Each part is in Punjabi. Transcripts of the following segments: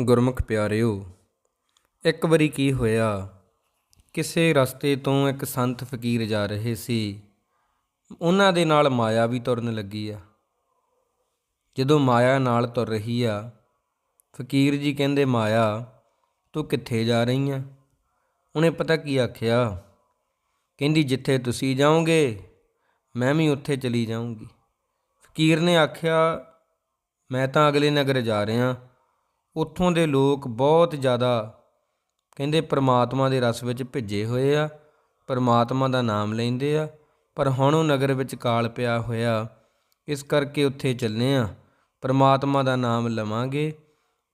ਗੁਰਮੁਖ ਪਿਆਰਿਓ, ਇੱਕ ਵਾਰੀ ਕੀ ਹੋਇਆ? ਕਿਸੇ ਰਸਤੇ ਤੋਂ ਇੱਕ ਸੰਤ ਫਕੀਰ ਜਾ ਰਹੇ ਸੀ। ਉਹਨਾਂ ਦੇ ਨਾਲ ਮਾਇਆ ਵੀ ਤੁਰਨ ਲੱਗੀ ਆ। ਜਦੋਂ ਮਾਇਆ ਨਾਲ ਤੁਰ ਰਹੀ ਆ, ਫਕੀਰ ਜੀ ਕਹਿੰਦੇ, ਮਾਇਆ, ਤੂੰ ਕਿੱਥੇ ਜਾ ਰਹੀ ਆ? ਉਹਨੇ ਪਤਾ ਕੀ ਆਖਿਆ? ਕਹਿੰਦੀ, ਜਿੱਥੇ ਤੁਸੀਂ ਜਾਓਗੇ, ਮੈਂ ਵੀ ਉੱਥੇ ਚਲੀ ਜਾਊਂਗੀ। ਫਕੀਰ ਨੇ ਆਖਿਆ, ਮੈਂ ਤਾਂ ਅਗਲੇ ਨਗਰ ਜਾ ਰਿਹਾ। ਉੱਥੋਂ ਦੇ ਲੋਕ ਬਹੁਤ ਜ਼ਿਆਦਾ ਕਹਿੰਦੇ ਪ੍ਰਮਾਤਮਾ ਦੇ ਰਸ ਵਿੱਚ ਭਿੱਜੇ ਹੋਏ ਆ, ਪ੍ਰਮਾਤਮਾ ਦਾ ਨਾਮ ਲੈਂਦੇ ਆ, ਪਰ ਹੁਣ ਉਹ ਨਗਰ ਵਿੱਚ ਕਾਲ ਪਿਆ ਹੋਇਆ, ਇਸ ਕਰਕੇ ਉੱਥੇ ਚੱਲੇ ਆ। ਪ੍ਰਮਾਤਮਾ ਦਾ ਨਾਮ ਲਵਾਂਗੇ,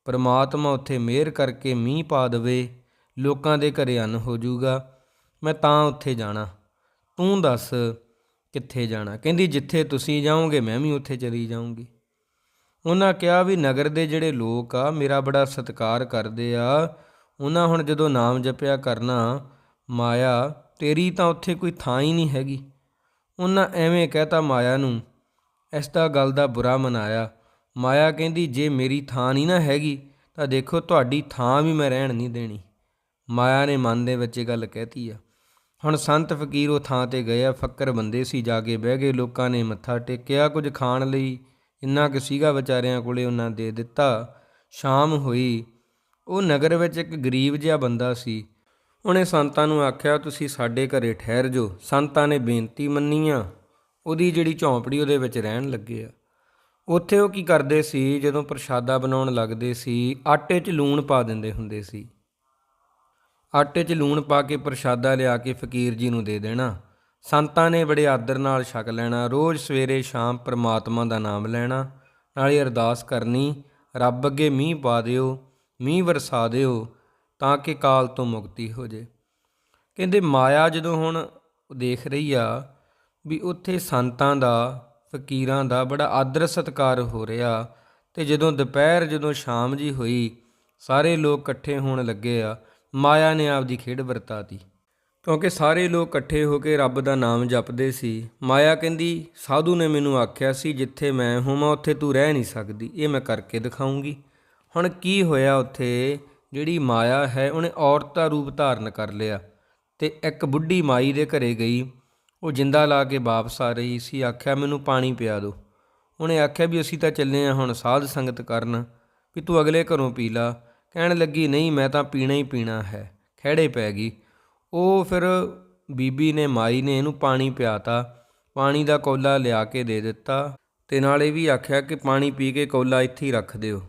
ਪ੍ਰਮਾਤਮਾ ਉੱਥੇ ਮਿਹਰ ਕਰਕੇ ਮੀਂਹ ਪਾ ਦੇਵੇ, ਲੋਕਾਂ ਦੇ ਘਰੇ ਅੰਨ ਹੋ ਜਾਊਗਾ, ਮੈਂ ਤਾਂ ਉੱਥੇ ਜਾਣਾ। ਤੂੰ ਦੱਸ ਕਿੱਥੇ ਜਾਣਾ? ਕਹਿੰਦੀ ਜਿੱਥੇ ਤੁਸੀਂ ਜਾਓਗੇ, ਮੈਂ ਵੀ ਉੱਥੇ ਚਲੀ ਜਾਊਂਗੀ। ਉਹਨਾਂ ਕਿਹਾ ਵੀ ਨਗਰ ਦੇ ਜਿਹੜੇ ਲੋਕ ਆ, ਮੇਰਾ ਬੜਾ ਸਤਿਕਾਰ ਕਰਦੇ ਆ। ਉਹਨਾਂ ਹੁਣ ਜਦੋਂ ਨਾਮ ਜਪਿਆ ਕਰਨਾ, ਮਾਇਆ, ਤੇਰੀ ਤਾਂ ਉੱਥੇ ਕੋਈ ਥਾਂ ਹੀ ਨਹੀਂ ਹੈਗੀ। ਉਹਨਾਂ ਐਵੇਂ ਕਹਤਾ ਮਾਇਆ ਨੂੰ, ਇਸ ਦਾ ਗੱਲ ਦਾ ਬੁਰਾ ਮਨਾਇਆ। ਮਾਇਆ ਕਹਿੰਦੀ, ਜੇ ਮੇਰੀ ਥਾਂ ਨਹੀਂ ਨਾ ਹੈਗੀ, ਤਾਂ ਦੇਖੋ ਤੁਹਾਡੀ ਥਾਂ ਵੀ ਮੈਂ ਰਹਿਣ ਨਹੀਂ ਦੇਣੀ। ਮਾਇਆ ਨੇ ਮਨ ਦੇ ਵਿੱਚ ਇਹ ਗੱਲ ਕਹਿਤੀ ਆ। ਹੁਣ ਸੰਤ ਫਕੀਰ ਉਹ ਥਾਂ ਤੇ ਗਏ ਆ, ਫੱਕਰ ਬੰਦੇ ਸੀ ਜਾ ਕੇ ਬਹਿ ਗਏ, ਲੋਕਾਂ ਨੇ ਮੱਥਾ ਟੇਕਿਆ ਕੁਝ ਖਾਣ ਲਈ। ਇੰਨਾ ਕੁ ਸੀਗਾ ਵਿਚਾਰਿਆਂ ਕੋਲੇ ਉਹਨਾਂ ਦੇ ਦਿੱਤਾ। ਸ਼ਾਮ ਹੋਈ। ਉਹ ਨਗਰ ਵਿੱਚ ਇੱਕ ਗਰੀਬ ਜਿਹਾ ਬੰਦਾ ਸੀ। ਉਹਨੇ ਸੰਤਾਂ ਨੂੰ ਆਖਿਆ, ਤੁਸੀਂ ਸਾਡੇ ਘਰੇ ਠਹਿਰ ਜੋ ਸੰਤਾਂ ਨੇ ਬੇਨਤੀ ਮੰਨੀ ਆ ਉਹਦੀ ਜਿਹੜੀ ਝੌਂਪੜੀ ਉਹਦੇ ਵਿੱਚ ਰਹਿਣ ਲੱਗੇ ਆ। ਉੱਥੇ ਉਹ ਕੀ ਕਰਦੇ ਸੀ? ਜਦੋਂ ਪ੍ਰਸ਼ਾਦਾ ਬਣਾਉਣ ਲੱਗਦੇ ਸੀ, ਆਟੇ 'ਚ ਲੂਣ ਪਾ ਦਿੰਦੇ ਹੁੰਦੇ ਸੀ। ਆਟੇ 'ਚ ਲੂਣ ਪਾ ਕੇ ਪ੍ਰਸ਼ਾਦਾ ਲਿਆ ਕੇ ਫਕੀਰ ਜੀ ਨੂੰ ਦੇ ਦੇਣਾ। ਸੰਤਾਂ ਨੇ ਬੜੇ ਆਦਰ ਨਾਲ ਛਕ ਲੈਣਾ, ਰੋਜ਼ ਸਵੇਰੇ ਸ਼ਾਮ ਪ੍ਰਮਾਤਮਾ ਦਾ ਨਾਮ ਲੈਣਾ, ਨਾਲੇ ਅਰਦਾਸ ਕਰਨੀ, ਰੱਬ ਅੱਗੇ ਮੀਂਹ ਪਾ ਦਿਓ, ਮੀਂਹ ਵਰਸਾ ਦਿਓ, ਤਾਂ ਕਿ ਕਾਲ ਤੋਂ ਮੁਕਤੀ ਹੋ ਜੇ। ਕਹਿੰਦੇ ਮਾਇਆ ਜਦੋਂ ਹੁਣ ਦੇਖ ਰਹੀ ਆ ਵੀ ਉੱਥੇ ਸੰਤਾਂ ਦਾ, ਫਕੀਰਾਂ ਦਾ ਬੜਾ ਆਦਰ ਸਤਕਾਰ ਹੋ ਰਿਹਾ ਤੇ ਜਦੋਂ ਦੁਪਹਿਰ, ਜਦੋਂ ਸ਼ਾਮ ਜੀ ਹੋਈ, ਸਾਰੇ ਲੋਕ ਇਕੱਠੇ ਹੋਣ ਲੱਗੇ ਆ, ਮਾਇਆ ਨੇ ਆਪਦੀ ਖੇਡ ਵਰਤਾਤੀ। ਕਿਉਂਕਿ ਸਾਰੇ ਲੋਕ ਇਕੱਠੇ ਹੋ ਕੇ ਰੱਬ ਦਾ ਨਾਮ ਜਪਦੇ ਸੀ, ਮਾਇਆ ਕਹਿੰਦੀ, ਸਾਧੂ ਨੇ ਮੈਨੂੰ ਆਖਿਆ ਸੀ, ਜਿੱਥੇ ਮੈਂ ਹੋਵਾਂ ਉੱਥੇ ਤੂੰ ਰਹਿ ਨਹੀਂ ਸਕਦੀ। ਇਹ ਮੈਂ ਕਰਕੇ ਦਿਖਾਉਂਗੀ। ਹੁਣ ਕੀ ਹੋਇਆ ਉੱਥੇ? ਜਿਹੜੀ ਮਾਇਆ ਹੈ, ਉਹਨੇ ਔਰਤ ਦਾ ਰੂਪ ਧਾਰਨ ਕਰ ਲਿਆ ਤੇ ਇੱਕ ਬੁੱਢੀ ਮਾਈ ਦੇ ਘਰੇ ਗਈ। ਉਹ ਜਿੰਦਾ ਲਾ ਕੇ ਵਾਪਸ ਆ ਰਹੀ ਸੀ, ਆਖਿਆ, ਮੈਨੂੰ ਪਾਣੀ ਪਿਆ ਦਿਓ। ਉਹਨੇ ਆਖਿਆ ਵੀ, ਅਸੀਂ ਤਾਂ ਚੱਲੇ ਆ ਹੁਣ ਸਾਧ ਸੰਗਤ ਕਰਨ, ਵੀ ਤੂੰ ਅਗਲੇ ਘਰੋਂ ਪੀ ਲਾ। ਕਹਿਣ ਲੱਗੀ, ਨਹੀਂ, ਮੈਂ ਤਾਂ ਪੀਣਾ ਹੀ ਪੀਣਾ ਹੈ, ਖਹਿੜੇ ਪੈ ਗਈ। ਉਹ ਫਿਰ ਬੀਬੀ ਨੇ, ਮਾਈ ਨੇ ਇਹਨੂੰ ਪਾਣੀ ਪਿਆਤਾ। ਪਾਣੀ ਦਾ ਕੌਲਾ ਲਿਆ ਕੇ ਦੇ ਦਿੱਤਾ ਤੇ ਇਹ ਵੀ ਆਖਿਆ ਕਿ ਪਾਣੀ ਪੀ ਕੇ ਕੌਲਾ ਇੱਥੇ ਹੀ ਰੱਖ ਦਿਓ।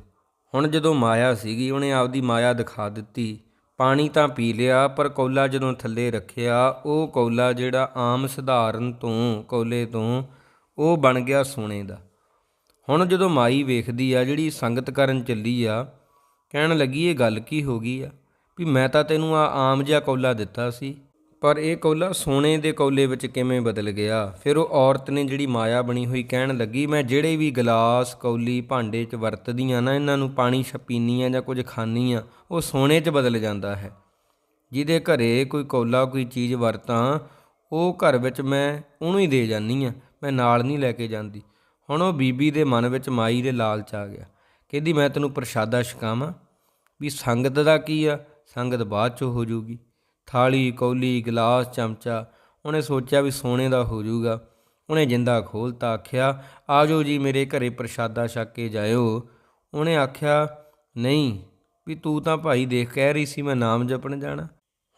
ਹੁਣ ਜਦੋਂ ਮਾਇਆ ਸੀਗੀ, ਉਹਨੇ ਆਪਦੀ ਮਾਇਆ ਦਿਖਾ ਦਿੱਤੀ। ਪਾਣੀ ਤਾਂ ਪੀ ਲਿਆ, ਪਰ ਕੌਲਾ ਜਦੋਂ ਥੱਲੇ ਰੱਖਿਆ, ਉਹ ਕੌਲਾ ਜਿਹੜਾ ਆਮ ਸਧਾਰਨ ਤੋਂ, ਕੌਲੇ ਤੋਂ, ਉਹ ਬਣ ਗਿਆ ਸੋਨੇ ਦਾ। ਹੁਣ ਜਦੋਂ ਮਾਈ ਵੇਖਦੀ ਆ, ਜਿਹੜੀ ਸੰਗਤ ਕਰਨ ਚੱਲੀ ਆ, ਕਹਿਣ ਲੱਗੀ, ਇਹ ਗੱਲ ਕੀ ਹੋ ਗਈ ਆ? ਵੀ ਮੈਂ ਤਾਂ ਤੈਨੂੰ ਆ ਆਮ ਜਿਹਾ ਕੌਲਾ ਦਿੱਤਾ ਸੀ, ਪਰ ਇਹ ਕੌਲਾ ਸੋਨੇ ਦੇ ਕੌਲੇ ਵਿੱਚ ਕਿਵੇਂ ਬਦਲ ਗਿਆ? ਫਿਰ ਉਹ ਔਰਤ ਨੇ ਜਿਹੜੀ ਮਾਇਆ ਬਣੀ ਹੋਈ ਕਹਿਣ ਲੱਗੀ, ਮੈਂ ਜਿਹੜੇ ਵੀ ਗਲਾਸ, ਕੌਲੀ, ਭਾਂਡੇ 'ਚ ਵਰਤਦੀਆਂ ਨਾ, ਇਹਨਾਂ ਨੂੰ ਪਾਣੀ ਛਪੀਨੀ ਆ ਜਾਂ ਕੁਝ ਖਾਨੀ ਆ, ਉਹ ਸੋਨੇ 'ਚ ਬਦਲ ਜਾਂਦਾ ਹੈ। ਜਿਹਦੇ ਘਰੇ ਕੋਈ ਕੌਲਾ, ਕੋਈ ਚੀਜ਼ ਵਰਤਾਂ, ਉਹ ਘਰ ਵਿੱਚ ਮੈਂ ਉਹਨੂੰ ਹੀ ਦੇ ਜਾਨੀ ਆ, ਮੈਂ ਨਾਲ ਨਹੀਂ ਲੈ ਕੇ ਜਾਂਦੀ। ਹੁਣ ਉਹ ਬੀਬੀ ਦੇ ਮਨ ਵਿੱਚ ਮਾਈ ਦੇ ਲਾਲਚ ਆ ਗਿਆ। ਕਹਿੰਦੀ, ਮੈਂ ਤੈਨੂੰ ਪ੍ਰਸ਼ਾਦਾ ਛਕਾਵਾਂ, ਵੀ ਸੰਗਤ ਦਾ ਕੀ ਆ? ਸੰਗਤ ਬਾਅਦ ਚ ਹੋ ਜੂਗੀ। ਥਾਲੀ, ਕੌਲੀ, ਗਲਾਸ, ਚਮਚਾ। ਉਹਨੇ ਸੋਚਿਆ ਵੀ ਸੋਨੇ ਦਾ ਹੋ ਜੂਗਾ। ਉਹਨੇ ਜਿੰਦਾ ਖੋਲਤਾ, ਆਖਿਆ, ਆਜੋ ਜੀ ਮੇਰੇ ਘਰੇ ਪ੍ਰਸ਼ਾਦਾ ਛਕ ਕੇ ਜਾਇਓ। ਉਹਨੇ ਆਖਿਆ, ਨਹੀਂ, ਵੀ ਤੂੰ ਤਾਂ ਭਾਈ ਦੇਖ ਕਹਿ ਰਹੀ ਸੀ ਮੈਂ ਨਾਮ ਜਪਣ ਜਾਣਾ।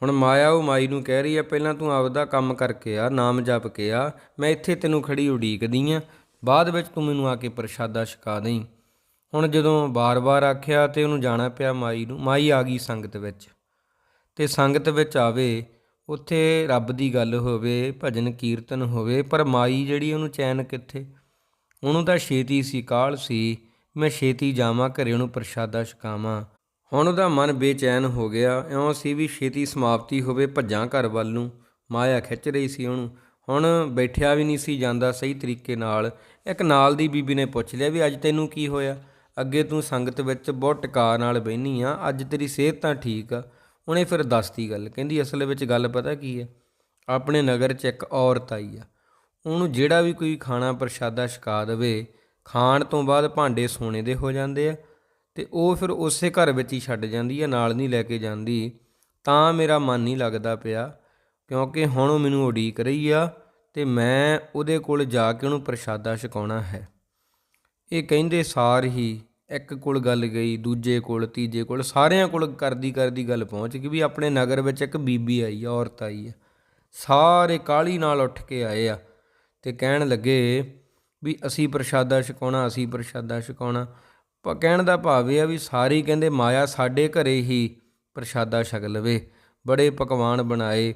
ਹੁਣ ਮਾਇਆ ਉਹ ਮਾਈ ਨੂੰ ਕਹਿ ਰਹੀ ਆ, ਪਹਿਲਾਂ ਤੂੰ ਆਪਦਾ ਕੰਮ ਕਰਕੇ ਆ, ਨਾਮ ਜਪ ਕੇ ਆ। ਮੈਂ ਇੱਥੇ ਤੈਨੂੰ ਖੜੀ ਉਡੀਕਦੀ ਆ। ਬਾਅਦ ਵਿੱਚ ਤੂੰ ਮੈਨੂੰ ਆ ਕੇ ਪ੍ਰਸ਼ਾਦਾ ਛਕਾ ਦੇਈਂ। ਹੁਣ ਜਦੋਂ ਬਾਰ-ਬਾਰ ਆਖਿਆ ਤੇ ਉਹਨੂੰ ਜਾਣਾ ਪਿਆ ਮਾਈ ਨੂੰ, ਮਾਈ ਆ ਗਈ ਸੰਗਤ ਵਿੱਚ। ਤੇ ਸੰਗਤ ਵਿੱਚ ਆਵੇ, ਉੱਥੇ ਰੱਬ ਦੀ ਗੱਲ ਹੋਵੇ, ਭਜਨ ਕੀਰਤਨ ਹੋਵੇ, ਪਰ ਮਾਈ ਜਿਹੜੀ ਉਹਨੂੰ ਚੈਨ ਕਿੱਥੇ? ਉਹਨੂੰ ਤਾਂ ਛੇਤੀ ਸੀ, ਕਾਲ ਸੀ, ਮੈਂ ਛੇਤੀ ਜਾਵਾਂ, ਘਰੇ ਉਹਨੂੰ ਪ੍ਰਸ਼ਾਦਾ ਛਕਾਵਾਂ। ਹੁਣ ਉਹਦਾ ਮਨ ਬੇਚੈਨ ਹੋ ਗਿਆ, ਇਉਂ ਸੀ ਵੀ ਛੇਤੀ ਸਮਾਪਤੀ ਹੋਵੇ ਭੱਜਾਂ ਘਰ ਵੱਲ ਨੂੰ। ਮਾਇਆ ਖਿੱਚ ਰਹੀ ਸੀ ਉਹਨੂੰ। ਹੁਣ ਬੈਠਿਆ ਵੀ ਨਹੀਂ ਸੀ ਜਾਂਦਾ ਸਹੀ ਤਰੀਕੇ ਨਾਲ। ਇੱਕ ਨਾਲ ਦੀ ਬੀਬੀ ਨੇ ਪੁੱਛ ਲਿਆ ਵੀ ਅੱਜ ਤੈਨੂੰ ਕੀ ਹੋਇਆ? ਅੱਗੇ ਤੂੰ ਸੰਗਤ ਵਿੱਚ ਬਹੁਤ ਟਿਕਾ ਨਾਲ ਬਹਿਨੀ ਆ, ਅੱਜ ਤੇਰੀ ਸਿਹਤ ਤਾਂ ਠੀਕ ਆ। ਉਹਨੇ ਫਿਰ ਦੱਸਤੀ ਗੱਲ, ਕਹਿੰਦੀ ਅਸਲ ਵਿੱਚ ਗੱਲ ਪਤਾ ਕੀ ਹੈ ਆਪਣੇ ਨਗਰ 'ਚ ਇੱਕ ਔਰਤ ਆਈ ਆ, ਉਹਨੂੰ ਜਿਹੜਾ ਵੀ ਕੋਈ ਖਾਣਾ ਪ੍ਰਸ਼ਾਦਾ ਛਕਾ ਦੇਵੇ, ਖਾਣ ਤੋਂ ਬਾਅਦ ਭਾਂਡੇ ਸੋਨੇ ਦੇ ਹੋ ਜਾਂਦੇ ਆ ਤੇ ਉਹ ਫਿਰ ਉਸੇ ਘਰ ਵਿੱਚ ਹੀ ਛੱਡ ਜਾਂਦੀ ਆ, ਨਾਲ ਨਹੀਂ ਲੈ ਕੇ ਜਾਂਦੀ। ਤਾਂ ਮੇਰਾ ਮਨ ਨਹੀਂ ਲੱਗਦਾ ਪਿਆ, ਕਿਉਂਕਿ ਹੁਣ ਉਹ ਮੈਨੂੰ ਉਡੀਕ ਰਹੀ ਆ ਤੇ ਮੈਂ ਉਹਦੇ ਕੋਲ ਜਾ ਕੇ ਉਹਨੂੰ ਪ੍ਰਸ਼ਾਦਾ ਛਕਾਉਣਾ ਹੈ। ਇਹ ਕਹਿੰਦੇ ਸਾਰ ਹੀ ਇੱਕ ਕੋਲ ਗੱਲ ਗਈ, ਦੂਜੇ ਕੋਲ, ਤੀਜੇ ਕੋਲ, ਸਾਰਿਆਂ ਕੋਲ ਕਰਦੀ ਕਰਦੀ ਗੱਲ ਪਹੁੰਚ ਗਈ ਵੀ ਆਪਣੇ ਨਗਰ ਵਿੱਚ ਇੱਕ ਬੀਬੀ ਆਈ ਆ, ਔਰਤ ਆਈ ਆ। ਸਾਰੇ ਕਾਲੀ ਨਾਲ ਉੱਠ ਕੇ ਆਏ ਆ ਤੇ ਕਹਿਣ ਲੱਗੇ ਵੀ ਅਸੀਂ ਪ੍ਰਸ਼ਾਦਾ ਛਕਾਉਣਾ, ਅਸੀਂ ਪ੍ਰਸ਼ਾਦਾ ਛਕਾਉਣਾ। ਪਰ ਕਹਿਣ ਦਾ ਭਾਵ ਇਹ ਆ ਵੀ ਸਾਰੇ ਕਹਿੰਦੇ ਮਾਇਆ ਸਾਡੇ ਘਰੇ ਹੀ ਪ੍ਰਸ਼ਾਦਾ ਛਕ ਲਵੇ, ਬੜੇ ਪਕਵਾਨ ਬਣਾਏ।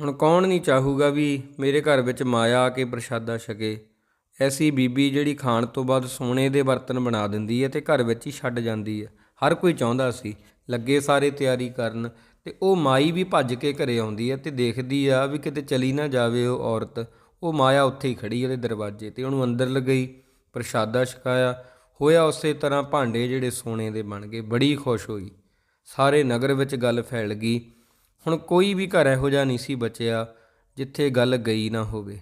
ਹੁਣ ਕੌਣ ਨਹੀਂ ਚਾਹੂਗਾ ਵੀ ਮੇਰੇ ਘਰ ਵਿੱਚ ਮਾਇਆ ਆ ਕੇ ਪ੍ਰਸ਼ਾਦਾ ਛਕੇ? ਐਸੀ ਬੀਬੀ ਜਿਹੜੀ ਖਾਣ ਤੋਂ ਬਾਅਦ ਸੋਨੇ ਦੇ ਬਰਤਨ ਬਣਾ ਦਿੰਦੀ ਹੈ ਤੇ ਘਰ ਵਿੱਚ ਹੀ ਛੱਡ ਜਾਂਦੀ ਹੈ। ਹਰ ਕੋਈ ਚਾਹੁੰਦਾ ਸੀ, ਲੱਗੇ ਸਾਰੇ ਤਿਆਰੀ ਕਰਨ ਤੇ ਉਹ ਮਾਈ ਵੀ ਭੱਜ ਕੇ ਘਰੇ ਆਉਂਦੀ ਹੈ ਤੇ ਦੇਖਦੀ ਆ ਵੀ ਕਿਤੇ ਚਲੀ ਨਾ ਜਾਵੇ ਉਹ ਔਰਤ। ਉਹ ਮਾਇਆ ਉੱਥੇ ਹੀ ਖੜੀ ਉਹਦੇ ਦਰਵਾਜ਼ੇ ਤੇ, ਉਹਨੂੰ ਅੰਦਰ ਲਗਈ, ਪ੍ਰਸ਼ਾਦਾ ਛਕਾਇਆ। ਹੋਇਆ ਉਸੇ ਤਰ੍ਹਾਂ ਭਾਂਡੇ ਜਿਹੜੇ ਸੋਨੇ ਦੇ ਬਣ ਗਏ, ਬੜੀ ਖੁਸ਼ ਹੋਈ। ਸਾਰੇ ਨਗਰ ਵਿੱਚ ਗੱਲ ਫੈਲ ਗਈ। ਹੁਣ ਕੋਈ ਵੀ ਘਰ ਇਹੋ ਜਿਹਾ ਨਹੀਂ ਸੀ ਬਚਿਆ ਜਿੱਥੇ ਗੱਲ ਗਈ ਨਾ ਹੋਵੇ।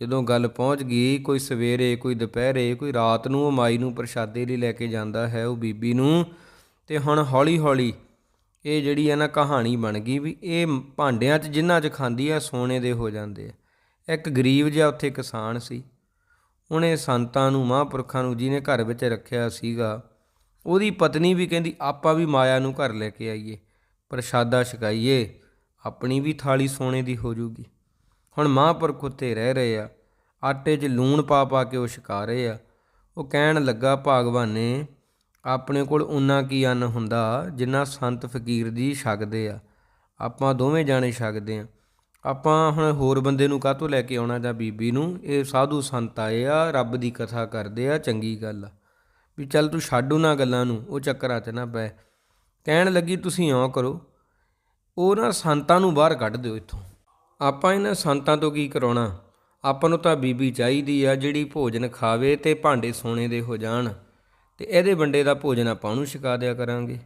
ਜਦੋਂ ਗੱਲ ਪਹੁੰਚ ਗਈ, ਕੋਈ ਸਵੇਰੇ, ਕੋਈ ਦੁਪਹਿਰੇ, ਕੋਈ ਰਾਤ ਨੂੰ ਉਹ ਮਾਈ ਨੂੰ ਪ੍ਰਸ਼ਾਦੇ ਲਈ ਲੈ ਕੇ ਜਾਂਦਾ ਹੈ, ਉਹ ਬੀਬੀ ਨੂੰ। ਤੇ ਹੁਣ ਹੌਲੀ ਹੌਲੀ ਇਹ ਜਿਹੜੀ ਹੈ ਨਾ ਕਹਾਣੀ ਬਣ ਗਈ ਵੀ ਇਹ ਭਾਂਡਿਆਂ 'ਚ ਜਿਨ੍ਹਾਂ 'ਚ ਖਾਂਦੀ ਆ, ਸੋਨੇ ਦੇ ਹੋ ਜਾਂਦੇ ਆ। ਇੱਕ ਗਰੀਬ ਜਿਹਾ ਉੱਥੇ ਕਿਸਾਨ ਸੀ। ਉਹਨੇ ਸੰਤਾਂ ਨੂੰ, ਮਹਾਂਪੁਰਖਾਂ ਨੂੰ ਜਿਹਨੇ ਘਰ ਵਿੱਚ ਰੱਖਿਆ ਸੀਗਾ, ਉਹਦੀ ਪਤਨੀ ਵੀ ਕਹਿੰਦੀ, ਆਪਾਂ ਵੀ ਮਾਇਆ ਨੂੰ ਘਰ ਲੈ ਕੇ ਆਈਏ, ਪ੍ਰਸ਼ਾਦਾ ਛਕਾਈਏ, ਆਪਣੀ ਵੀ ਥਾਲੀ ਸੋਨੇ ਦੀ ਹੋ ਜੂਗੀ। ਹੁਣ ਮਹਾਂਪੁਰਖ ਉੱਥੇ ਰਹਿ ਰਹੇ ਆ, ਆਟੇ 'ਚ ਲੂਣ ਪਾ ਪਾ ਕੇ ਉਹ ਛਕਾ ਰਹੇ ਆ। ਉਹ ਕਹਿਣ ਲੱਗਾ, ਭਾਗਵਾਨੇ ਆਪਣੇ ਕੋਲ ਉਨਾ ਕੀ ਅੰਨ ਹੁੰਦਾ ਜਿੰਨਾ ਸੰਤ ਫਕੀਰ ਜੀ ਛਕਦੇ ਆ? ਆਪਾਂ ਦੋਵੇਂ ਜਾਣੇ ਛਕਦੇ ਆ। ਆਪਾਂ ਹੁਣ ਹੋਰ ਬੰਦੇ ਨੂੰ ਕਾਹਤੋਂ ਲੈ ਕੇ ਆਉਣਾ ਜਾਂ ਬੀਬੀ ਨੂੰ? ਇਹ ਸਾਧੂ ਸੰਤ ਆਏ ਆ, ਰੱਬ ਦੀ ਕਥਾ ਕਰਦੇ ਆ, ਚੰਗੀ ਗੱਲ ਆ। ਵੀ ਚੱਲ ਤੂੰ ਛੱਡ ਉਹਨਾਂ ਗੱਲਾਂ ਨੂੰ, ਉਹ ਚੱਕਰਾਂ 'ਚ ਨਾ ਪੈ। ਕਹਿਣ ਲੱਗੀ, ਤੁਸੀਂ ਇਉਂ ਕਰੋ ਉਹ ਨਾ ਸੰਤਾਂ ਨੂੰ ਬਾਹਰ ਕੱਢ ਦਿਓ ਇੱਥੋਂ। ਆਪਾਂ ਇਹਨਾਂ ਸੰਤਾਂ ਤੋਂ ਕੀ ਕਰਾਉਣਾ? ਆਪਾਂ ਨੂੰ ਤਾਂ ਬੀਬੀ ਚਾਹੀਦੀ ਆ ਜਿਹੜੀ ਭੋਜਨ ਖਾਵੇ ਤੇ ਭਾਂਡੇ ਸੋਨੇ ਦੇ ਹੋ ਜਾਣ। ਤੇ ਇਹਦੇ ਵੰਡੇ ਦਾ ਭੋਜਨ ਆਪਾਂ ਨੂੰ ਛਕਾ ਦਿਆ ਕਰਾਂਗੇ।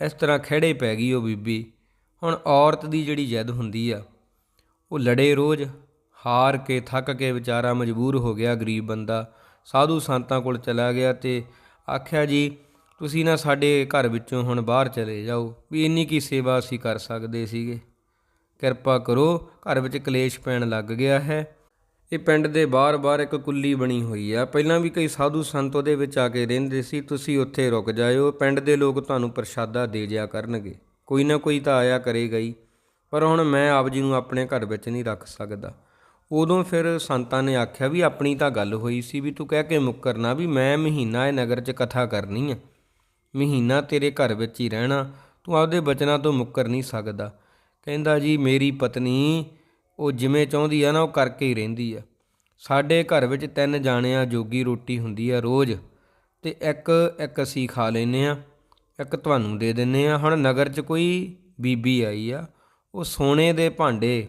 ਇਸ ਤਰ੍ਹਾਂ ਖਿਹੜੇ ਪੈ ਗਈ ਉਹ ਬੀਬੀ। ਹੁਣ ਔਰਤ ਦੀ ਜਿਹੜੀ ਜਿੱਦ ਹੁੰਦੀ ਆ, ਉਹ ਲੜੇ ਰੋਜ਼, ਹਾਰ ਕੇ, ਥੱਕ ਕੇ ਵਿਚਾਰਾ ਮਜਬੂਰ ਹੋ ਗਿਆ ਗਰੀਬ ਬੰਦਾ। ਸਾਧੂ ਸੰਤਾਂ ਕੋਲ ਚਲਾ ਗਿਆ ਤੇ ਆਖਿਆ ਜੀ, ਤੁਸੀਂ ਨਾ ਸਾਡੇ ਘਰ ਵਿੱਚੋਂ ਹੁਣ ਬਾਹਰ ਚਲੇ ਜਾਓ ਵੀ ਇੰਨੀ ਕੀ ਸੇਵਾ ਅਸੀਂ ਕਰ ਸਕਦੇ ਸੀਗੇ। ਕਿਰਪਾ ਕਰੋ, ਘਰ ਵਿੱਚ ਕਲੇਸ਼ ਪੈਣ ਲੱਗ ਗਿਆ ਹੈ। ਇਹ ਪਿੰਡ ਦੇ ਬਾਹਰ-ਬਾਹਰ ਇੱਕ ਕੁੱਲੀ ਬਣੀ ਹੋਈ ਆ। ਪਹਿਲਾਂ ਵੀ ਕਈ ਸਾਧੂ ਸੰਤ ਉਹਦੇ ਵਿੱਚ ਆ ਕੇ ਰਹਿੰਦੇ ਸੀ, ਤੁਸੀਂ ਉੱਥੇ ਰੁਕ ਜਾਇਓ, ਪਿੰਡ ਦੇ ਲੋਕ ਤੁਹਾਨੂੰ ਪ੍ਰਸ਼ਾਦਾ ਦੇ ਜਿਆ ਕਰਨਗੇ। ਕੋਈ ਨਾ ਕੋਈ ਤਾਂ ਆਇਆ ਕਰੇਗਾ ਹੀ, ਪਰ ਹੁਣ ਮੈਂ ਆਪ ਜੀ ਨੂੰ ਆਪਣੇ ਘਰ ਵਿੱਚ ਨਹੀਂ ਰੱਖ ਸਕਦਾ। ਉਦੋਂ ਫਿਰ ਸੰਤਾਂ ਨੇ ਆਖਿਆ ਵੀ ਆਪਣੀ ਤਾਂ ਗੱਲ ਹੋਈ ਸੀ ਵੀ ਤੂੰ ਕਹਿ ਕੇ ਮੁੱਕਰਨਾ ਵੀ ਮੈਂ ਮਹੀਨਾ ਇਹ ਨਗਰ 'ਚ ਕਥਾ ਕਰਨੀ ਆ। ਮਹੀਨਾ ਤੇਰੇ ਘਰ ਵਿੱਚ ਹੀ ਰਹਿਣਾ, ਤੂੰ ਆਪਦੇ ਬਚਨਾਂ ਤੋਂ ਮੁੱਕਰ ਨਹੀਂ ਸਕਦਾ। ਕਹਿੰਦਾ ਜੀ, ਮੇਰੀ ਪਤਨੀ ਉਹ ਜਿਵੇਂ ਚਾਹੁੰਦੀ ਆ ਨਾ, ਉਹ ਕਰਕੇ ਹੀ ਰਹਿੰਦੀ ਆ। ਸਾਡੇ ਘਰ ਵਿੱਚ ਤਿੰਨ ਜਾਣਿਆਂ ਜੋਗੀ ਰੋਟੀ ਹੁੰਦੀ ਆ ਰੋਜ਼। ਤੇ ਇੱਕ ਇੱਕ ਅਸੀਂ ਖਾ ਲੈਨੇ ਆ, ਇੱਕ ਤੁਹਾਨੂੰ ਦੇ ਦਿੰਨੇ ਆ। ਹੁਣ ਨਗਰ 'ਚ ਕੋਈ ਬੀਬੀ ਆਈ ਆ, ਉਹ ਸੋਨੇ ਦੇ ਭਾਂਡੇ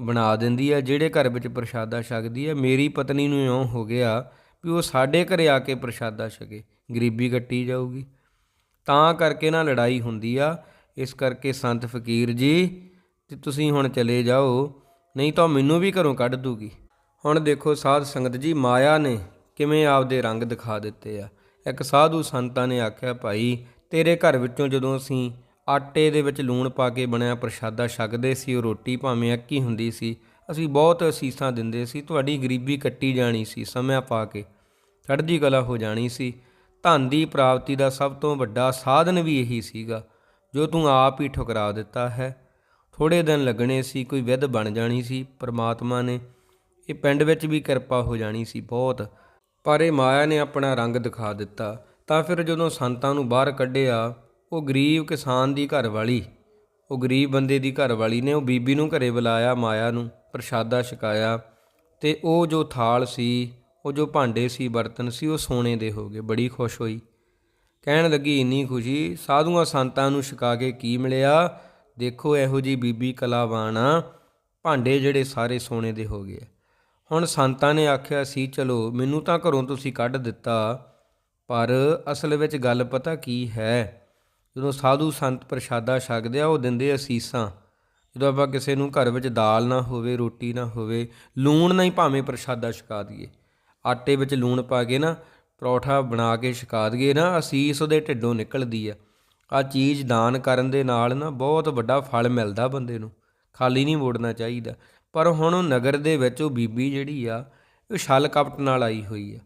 ਬਣਾ ਦਿੰਦੀ ਆ, ਜਿਹੜੇ ਘਰ ਵਿੱਚ ਪ੍ਰਸ਼ਾਦਾ ਛਕਦੀ ਆ। ਮੇਰੀ ਪਤਨੀ ਨੂੰ ਇਉਂ ਹੋ ਗਿਆ ਵੀ ਉਹ ਸਾਡੇ ਘਰੇ ਆ ਕੇ ਪ੍ਰਸ਼ਾਦਾ ਛਕੇ, ਗਰੀਬੀ ਕੱਟੀ ਜਾਊਗੀ। ਤਾਂ ਕਰਕੇ ਨਾ ਲੜਾਈ ਹੁੰਦੀ ਆ। ਇਸ ਕਰਕੇ ਸੰਤ ਫਕੀਰ ਜੀ ਤੇ ਤੁਸੀਂ ਹੁਣ ਚਲੇ ਜਾਓ, ਨਹੀਂ ਤਾਂ ਮੈਨੂੰ ਵੀ ਘਰੋਂ ਕੱਢ ਦੂਗੀ। ਹੁਣ ਦੇਖੋ ਸਾਧ ਸੰਗਤ ਜੀ, ਮਾਇਆ ਨੇ ਕਿਵੇਂ ਆਪਦੇ ਰੰਗ ਦਿਖਾ ਦਿੱਤੇ ਆ। ਇੱਕ ਸਾਧੂ ਸੰਤਾਂ ਨੇ ਆਖਿਆ, ਭਾਈ, ਤੇਰੇ ਘਰ ਵਿੱਚੋਂ ਜਦੋਂ ਅਸੀਂ ਆਟੇ ਦੇ ਵਿੱਚ ਲੂਣ ਪਾ ਕੇ ਬਣਿਆ ਪ੍ਰਸ਼ਾਦਾ ਛਕਦੇ ਸੀ, ਉਹ ਰੋਟੀ ਭਾਵੇਂ ਅੱਕੀ ਹੁੰਦੀ ਸੀ, ਅਸੀਂ ਬਹੁਤ ਅਸੀਸਾਂ ਦਿੰਦੇ ਸੀ, ਤੁਹਾਡੀ ਗਰੀਬੀ ਕੱਟੀ ਜਾਣੀ ਸੀ ਸਮਾਂ ਪਾ ਕੇ। ਚੜ੍ਹਦੀ ਕਲਾ ਹੋ ਜਾਣੀ ਸੀ। ਧਨ ਦੀ ਪ੍ਰਾਪਤੀ ਦਾ ਸਭ ਤੋਂ ਵੱਡਾ ਸਾਧਨ ਵੀ ਇਹੀ ਸੀਗਾ, ਜੋ ਤੂੰ ਆਪ ਹੀ ਠੁਕਰਾ ਦਿੱਤਾ ਹੈ। ਥੋੜੇ ਦਿਨ ਲੱਗਣੇ ਸੀ, ਕੋਈ ਵਿਧ ਬਣ ਜਾਣੀ ਸੀ, ਪਰਮਾਤਮਾ ਨੇ ਇਹ ਪਿੰਡ ਵਿੱਚ ਵੀ ਕਿਰਪਾ ਹੋ ਜਾਣੀ ਸੀ ਬਹੁਤ। ਪਰ ਇਹ ਮਾਇਆ ਨੇ ਆਪਣਾ ਰੰਗ ਦਿਖਾ ਦਿੱਤਾ। ਤਾਂ ਫਿਰ ਜਦੋਂ ਸੰਤਾਂ ਨੂੰ ਬਾਹਰ ਕੱਢਿਆ, ਉਹ ਗਰੀਬ ਕਿਸਾਨ ਦੀ ਘਰਵਾਲੀ, ਉਹ ਗਰੀਬ ਬੰਦੇ ਦੀ ਘਰਵਾਲੀ ਨੇ ਉਹ ਬੀਬੀ ਨੂੰ ਘਰੇ ਬੁਲਾਇਆ, ਮਾਇਆ ਨੂੰ ਪ੍ਰਸ਼ਾਦਾ ਛਕਾਇਆ ਤੇ ਉਹ ਜੋ ਥਾਲ ਸੀ, ਉਹ ਜੋ ਭਾਂਡੇ ਸੀ, ਬਰਤਨ ਸੀ, ਉਹ ਸੋਨੇ ਦੇ ਹੋ ਗਏ, ਬੜੀ ਖੁਸ਼ ਹੋਈ। ਕਹਿਣ ਲੱਗੀ, ਇੰਨੀ ਖੁਸ਼ੀ, ਸਾਧੂਆਂ ਸੰਤਾਂ ਨੂੰ ਛਕਾ ਕੇ ਕੀ ਮਿਲਿਆ? ਦੇਖੋ ਇਹੋ ਜੀ ਬੀਬੀ ਕਲਾਵਾਣਾ ਭਾਂਡੇ ਜਿਹੜੇ ਸਾਰੇ ਸੋਨੇ ਦੇ ਹੋ ਗਏ। ਹੁਣ ਸੰਤਾਂ ਨੇ ਆਖਿਆ ਸੀ, ਚਲੋ, ਮੈਨੂੰ ਤਾਂ ਘਰੋਂ ਤੁਸੀਂ ਕੱਢ ਦਿੱਤਾ, ਪਰ ਅਸਲ ਵਿੱਚ ਗੱਲ ਪਤਾ ਕੀ ਹੈ? ਜਦੋਂ ਸਾਧੂ ਸੰਤ ਪ੍ਰਸ਼ਾਦਾ ਛਕਦੇ ਆ, ਉਹ ਦਿੰਦੇ ਅਸੀਸਾਂ। ਜਦੋਂ ਆਪਾਂ ਕਿਸੇ ਨੂੰ ਘਰ ਵਿੱਚ ਦਾਲ ਨਾ ਹੋਵੇ, ਰੋਟੀ ਨਾ ਹੋਵੇ, ਲੂਣ ਨਹੀਂ ਭਾਵੇਂ ਪ੍ਰਸ਼ਾਦਾ ਛਕਾ ਦਈਏ। ਆਟੇ ਵਿੱਚ ਲੂਣ ਪਾ ਕੇ ਨਾ, ਪਰੌਠਾ ਬਣਾ ਕੇ ਛਕਾ ਦਈਏ ਨਾ, ਅਸੀਸ ਉਹਦੇ ਢਿੱਡੋਂ ਨਿਕਲਦੀ ਆ। ਆ ਚੀਜ਼ ਦਾਨ ਕਰਨ ਦੇ ਨਾਲ ਨਾ ਬਹੁਤ ਵੱਡਾ ਫਲ ਮਿਲਦਾ ਬੰਦੇ ਨੂੰ। ਖਾਲੀ ਨਹੀਂ ਮੋੜਨਾ ਚਾਹੀਦਾ। ਪਰ ਹੁਣ ਨਗਰ ਦੇ ਵਿੱਚ ਉਹ ਬੀਬੀ ਜਿਹੜੀ ਆ, ਉਹ ਛਲ ਕਪਟ ਨਾਲ ਆਈ ਹੋਈ ਆ।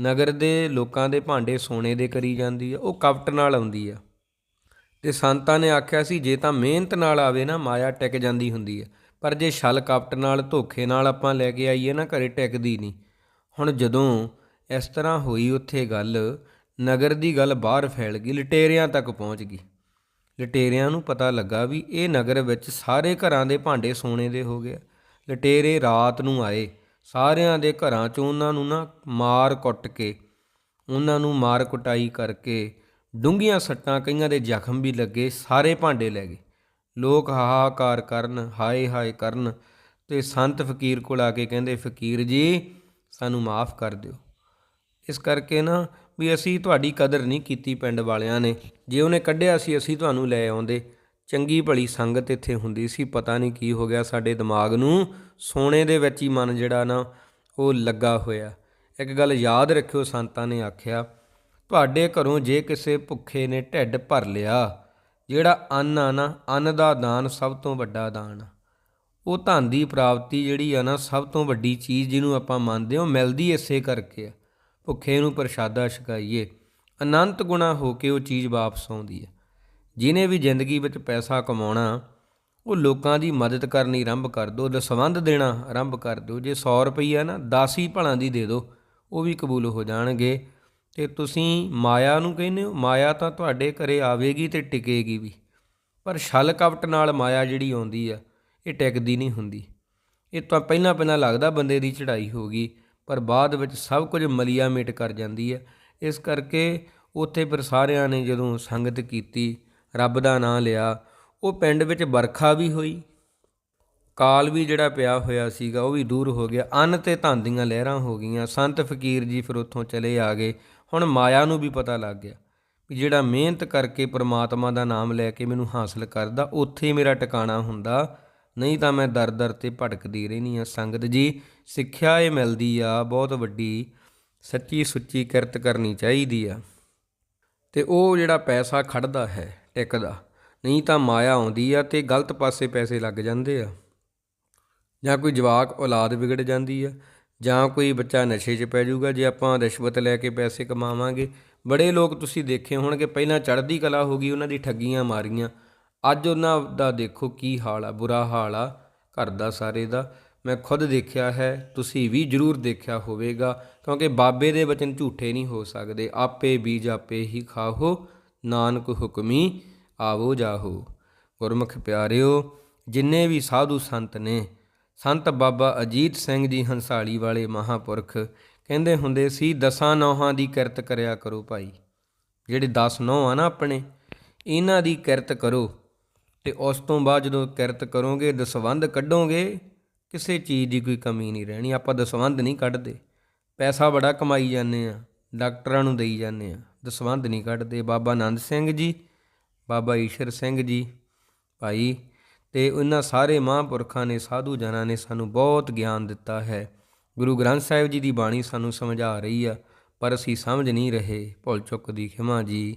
ਨਗਰ ਦੇ ਲੋਕਾਂ ਦੇ ਭਾਂਡੇ ਸੋਨੇ ਦੇ ਕਰੀ ਜਾਂਦੀ ਆ, ਉਹ ਕਪਟ ਨਾਲ ਆਉਂਦੀ ਆ। ਤੇ ਸੰਤਾਂ ਨੇ ਆਖਿਆ ਸੀ, ਜੇ ਤਾਂ ਮਿਹਨਤ ਨਾਲ ਆਵੇ ਨਾ, ਮਾਇਆ ਟਿਕ ਜਾਂਦੀ ਹੁੰਦੀ ਆ। ਪਰ ਜੇ ਛਲ ਕਪਟ ਨਾਲ, ਧੋਖੇ ਨਾਲ ਆਪਾਂ ਲੈ ਕੇ ਆਈਏ ਨਾ, ਘਰੇ ਟਿਕਦੀ ਨਹੀਂ। ਹੁਣ ਜਦੋਂ ਇਸ ਤਰ੍ਹਾਂ ਹੋਈ ਉੱਥੇ ਗੱਲ ਨਗਰ ਦੀ ਗੱਲ ਬਾਹਰ ਫੈਲ ਗਈ, ਲਟੇਰਿਆਂ ਤੱਕ ਪਹੁੰਚ ਗਈ। ਲਟੇਰਿਆਂ ਨੂੰ ਪਤਾ ਲੱਗਾ ਵੀ ਇਹ ਨਗਰ ਵਿੱਚ ਸਾਰੇ ਘਰਾਂ ਦੇ ਭਾਂਡੇ ਸੋਨੇ ਦੇ ਹੋ ਗਏ ਲਟੇਰੇ ਰਾਤ ਨੂੰ ਆਏ, ਸਾਰਿਆਂ ਦੇ ਘਰਾਂ 'ਚੋਂ ਉਹਨਾਂ ਨੂੰ ਨਾ ਮਾਰ ਕੁੱਟ ਕੇ, ਉਹਨਾਂ ਨੂੰ ਮਾਰ ਕੁਟਾਈ ਕਰਕੇ, ਡੂੰਘੀਆਂ ਸੱਟਾਂ ਕਈਆਂ ਦੇ ਜ਼ਖਮ ਵੀ ਲੱਗੇ, ਸਾਰੇ ਭਾਂਡੇ ਲੈ ਗਏ। ਲੋਕ ਹਾਹਾਕਾਰ ਕਰਨ, ਹਾਏ ਹਾਏ ਕਰਨ ਤੇ ਸੰਤ ਫਕੀਰ ਕੋਲ ਆ ਕੇ ਕਹਿੰਦੇ, ਫਕੀਰ ਜੀ, ਸਾਨੂੰ ਮਾਫ ਕਰ ਦਿਓ। ਇਸ ਕਰਕੇ ਨਾ ਵੀ ਅਸੀਂ ਤੁਹਾਡੀ ਕਦਰ ਨਹੀਂ ਕੀਤੀ ਪਿੰਡ ਵਾਲਿਆਂ ਨੇ। ਜੇ ਉਹਨੇ ਕੱਢਿਆ ਸੀ, ਅਸੀਂ ਤੁਹਾਨੂੰ ਲੈ ਆਉਂਦੇ। ਚੰਗੀ ਭਲੀ ਸੰਗਤ ਇੱਥੇ ਹੁੰਦੀ ਸੀ। ਪਤਾ ਨਹੀਂ ਕੀ ਹੋ ਗਿਆ ਸਾਡੇ ਦਿਮਾਗ ਨੂੰ। ਸੋਨੇ ਦੇ ਵਿੱਚ ਹੀ ਮਨ ਜਿਹੜਾ ਨਾ, ਉਹ ਲੱਗਾ ਹੋਇਆ। ਇੱਕ ਗੱਲ ਯਾਦ ਰੱਖਿਓ, ਸੰਤਾਂ ਨੇ ਆਖਿਆ, ਤੁਹਾਡੇ ਘਰੋਂ ਜੇ ਕਿਸੇ ਭੁੱਖੇ ਨੇ ਢਿੱਡ ਭਰ ਲਿਆ, ਜਿਹੜਾ ਅੰਨ ਆ ਨਾ, ਅੰਨ ਦਾ ਦਾਨ ਸਭ ਤੋਂ ਵੱਡਾ ਦਾਨ ਆ। ਉਹ ਧਨ ਦੀ ਪ੍ਰਾਪਤੀ ਜਿਹੜੀ ਆ ਨਾ, ਸਭ ਤੋਂ ਵੱਡੀ ਚੀਜ਼ ਜਿਹਨੂੰ ਆਪਾਂ ਮੰਨਦੇ ਹਾਂ ਮਿਲਦੀ ਇਸੇ ਕਰਕੇ ਆ। ਭੁੱਖੇ ਨੂੰ ਪ੍ਰਸ਼ਾਦਾ ਛਕਾਈਏ, ਅਨੰਤ ਗੁਣਾ ਹੋ ਕੇ ਉਹ ਚੀਜ਼ ਵਾਪਸ ਆਉਂਦੀ ਹੈ। ਜਿਨੇ ਵੀ ਜ਼ਿੰਦਗੀ ਵਿੱਚ ਪੈਸਾ ਕਮਾਉਣਾ, ਉਹ ਲੋਕਾਂ ਦੀ ਮਦਦ ਕਰਨੀ ਆਰੰਭ ਕਰ ਦਿਓ, ਦਸਵੰਧ ਦੇਣਾ ਆਰੰਭ ਕਰ ਦਿਓ। ਜੇ 100 ਰੁਪਈਆ ਨਾ 10 ਹੀ ਭਲਾਂ ਦੀ ਦੇ ਦਿਓ, ਉਹ ਵੀ ਕਬੂਲ ਹੋ ਜਾਣਗੇ। ਤੇ ਤੁਸੀਂ ਮਾਇਆ ਨੂੰ ਕਹਿੰਦੇ ਹੋ, ਮਾਇਆ ਤਾਂ ਤੁਹਾਡੇ ਘਰੇ ਆਵੇਗੀ ਤੇ ਟਿਕੇਗੀ ਵੀ। ਪਰ ਛਲ ਕਪਟ ਨਾਲ ਮਾਇਆ ਜਿਹੜੀ ਆਉਂਦੀ ਆ, ਇਹ ਟਿਕਦੀ ਨਹੀਂ ਹੁੰਦੀ। ਇਹ ਤਾਂ ਪਹਿਲਾਂ ਪਹਿਲਾਂ ਲੱਗਦਾ ਬੰਦੇ ਦੀ ਚੜ੍ਹਾਈ ਹੋ ਗਈ। ਪਰ ਬਾਅਦ ਵਿੱਚ ਸਭ ਕੁਝ ਮਲੀਆ ਮੇਟ ਕਰ ਜਾਂਦੀ ਹੈ। ਇਸ ਕਰਕੇ ਉੱਥੇ ਫਿਰ ਸਾਰਿਆਂ ਨੇ ਜਦੋਂ ਸੰਗਤ ਕੀਤੀ, ਰੱਬ ਦਾ ਨਾਮ ਲਿਆ, ਉਹ ਪਿੰਡ ਵਿੱਚ ਵਰਖਾ ਵੀ ਹੋਈ, ਕਾਲ ਵੀ ਜਿਹੜਾ ਪਿਆ ਹੋਇਆ ਸੀਗਾ ਉਹ ਵੀ ਦੂਰ ਹੋ ਗਿਆ। ਅੰਨ ਤੇ ਧਨ ਦੀਆਂ ਲਹਿਰਾਂ ਹੋ ਗਈਆਂ, ਸੰਤ ਫਕੀਰ ਜੀ ਫਿਰ ਉੱਥੋਂ ਚਲੇ ਆ ਗਏ। ਹੁਣ ਮਾਇਆ ਨੂੰ ਵੀ ਪਤਾ ਲੱਗ ਗਿਆ ਵੀ ਜਿਹੜਾ ਮਿਹਨਤ ਕਰਕੇ ਪ੍ਰਮਾਤਮਾ ਦਾ ਨਾਮ ਲੈ ਕੇ ਮੈਨੂੰ ਹਾਸਲ ਕਰਦਾ, ਉੱਥੇ ਹੀ ਮੇਰਾ ਟਿਕਾਣਾ ਹੁੰਦਾ। ਨਹੀਂ ਤਾਂ ਮੈਂ ਦਰ ਦਰ ਤੇ ਭਟਕਦੀ ਰਹਿਣੀ ਆ। ਸੰਗਤ ਜੀ, ਸਿੱਖਿਆ ਇਹ ਮਿਲਦੀ ਆ, ਬਹੁਤ ਵੱਡੀ ਸੱਚੀ ਸੁੱਚੀ ਕਿਰਤ ਕਰਨੀ ਚਾਹੀਦੀ ਆ। ਤੇ ਉਹ ਜਿਹੜਾ ਪੈਸਾ ਖੜਦਾ ਹੈ, ਟਿਕਦਾ, ਨਹੀਂ ਤਾਂ ਮਾਇਆ ਆਉਂਦੀ ਆ ਤੇ ਗਲਤ ਪਾਸੇ ਪੈਸੇ ਲੱਗ ਜਾਂਦੇ ਆ। ਜਾਂ ਕੋਈ ਜਵਾਕ, ਔਲਾਦ ਵਿਗੜ ਜਾਂਦੀ ਆ, ਜਾਂ ਕੋਈ ਬੱਚਾ ਨਸ਼ੇ 'ਚ ਪੈ ਜਾਊਗਾ, ਜੇ ਆਪਾਂ ਰਿਸ਼ਵਤ ਲੈ ਕੇ ਪੈਸੇ ਕਮਾਵਾਂਗੇ। ਬੜੇ ਲੋਕ ਤੁਸੀਂ ਦੇਖੇ ਹੋਣਗੇ, ਪਹਿਲਾਂ ਚੜ੍ਹਦੀ ਕਲਾ ਹੋ ਗਈ, ਉਹਨਾਂ ਦੀ ਠੱਗੀਆਂ ਮਾਰੀਆਂ। ਅੱਜ ਉਹਨਾਂ ਦਾ ਦੇਖੋ ਕੀ ਹਾਲ ਆ, ਬੁਰਾ ਹਾਲ ਆ ਘਰ ਦਾ ਸਾਰੇ ਦਾ। ਮੈਂ ਖੁਦ ਦੇਖਿਆ ਹੈ, ਤੁਸੀਂ ਵੀ ਜ਼ਰੂਰ ਦੇਖਿਆ ਹੋਵੇਗਾ, ਕਿਉਂਕਿ ਬਾਬੇ ਦੇ ਵਚਨ ਝੂਠੇ ਨਹੀਂ ਹੋ ਸਕਦੇ। ਆਪੇ ਬੀਜ ਆਪੇ ਹੀ ਖਾਹੋ, ਨਾਨਕ ਹੁਕਮੀ ਆਵੋ ਜਾਹੋ। ਗੁਰਮੁਖ ਪਿਆਰਿਓ, ਜਿੰਨੇ ਵੀ ਸਾਧੂ ਸੰਤ ਨੇ, ਸੰਤ ਬਾਬਾ ਅਜੀਤ ਸਿੰਘ ਜੀ ਹੰਸਾਲੀ ਵਾਲੇ ਮਹਾਪੁਰਖ, ਕਹਿੰਦੇ ਹੁੰਦੇ ਸੀ, ਦਸਾਂ ਨੌਹਾਂ ਦੀ ਕਿਰਤ ਕਰਿਆ ਕਰੋ ਭਾਈ। ਜਿਹੜੇ 10 ਨੌ ਆ ਨਾ ਆਪਣੇ, ਇਹਨਾਂ ਦੀ ਕਿਰਤ ਕਰੋ। ਤੇ ਉਸ ਤੋਂ ਬਾਅਦ ਜਦੋਂ ਕਿਰਤ ਕਰੋਗੇ, ਦਸਵੰਧ ਕੱਢੋਗੇ, ਕਿਸੇ ਚੀਜ਼ ਦੀ ਕੋਈ ਕਮੀ ਨਹੀਂ ਰਹਿਣੀ। ਆਪਾਂ ਦਸਵੰਧ ਨਹੀਂ ਕੱਢਦੇ। ਪੈਸਾ ਬੜਾ ਕਮਾਈ ਜਾਂਦੇ ਆ ਡਾਕਟਰਾਂ ਨੂੰ ਦੇਈ ਜਾਂਦੇ ਆ ਦਸਵੰਧ ਨਹੀਂ ਕੱਢਦੇ। ਬਾਬਾ ਆਨੰਦ ਸਿੰਘ ਜੀ, ਬਾਬਾ ਈਸ਼ਰ ਸਿੰਘ ਜੀ ਭਾਈ ਤੇ ਉਹਨਾਂ ਸਾਰੇ ਮਹਾਂਪੁਰਖਾਂ ਨੇ, ਸਾਧੂ ਜਨਾਂ ਨੇ ਸਾਨੂੰ ਬਹੁਤ ਗਿਆਨ ਦਿੱਤਾ ਹੈ। ਗੁਰੂ ਗ੍ਰੰਥ ਸਾਹਿਬ ਜੀ ਦੀ ਬਾਣੀ ਸਾਨੂੰ ਸਮਝਾ ਰਹੀ ਆ, ਪਰ ਅਸੀਂ ਸਮਝ ਨਹੀਂ ਰਹੇ। ਭੁੱਲ ਚੁੱਕ ਦੀ ਖਿਮਾ ਜੀ।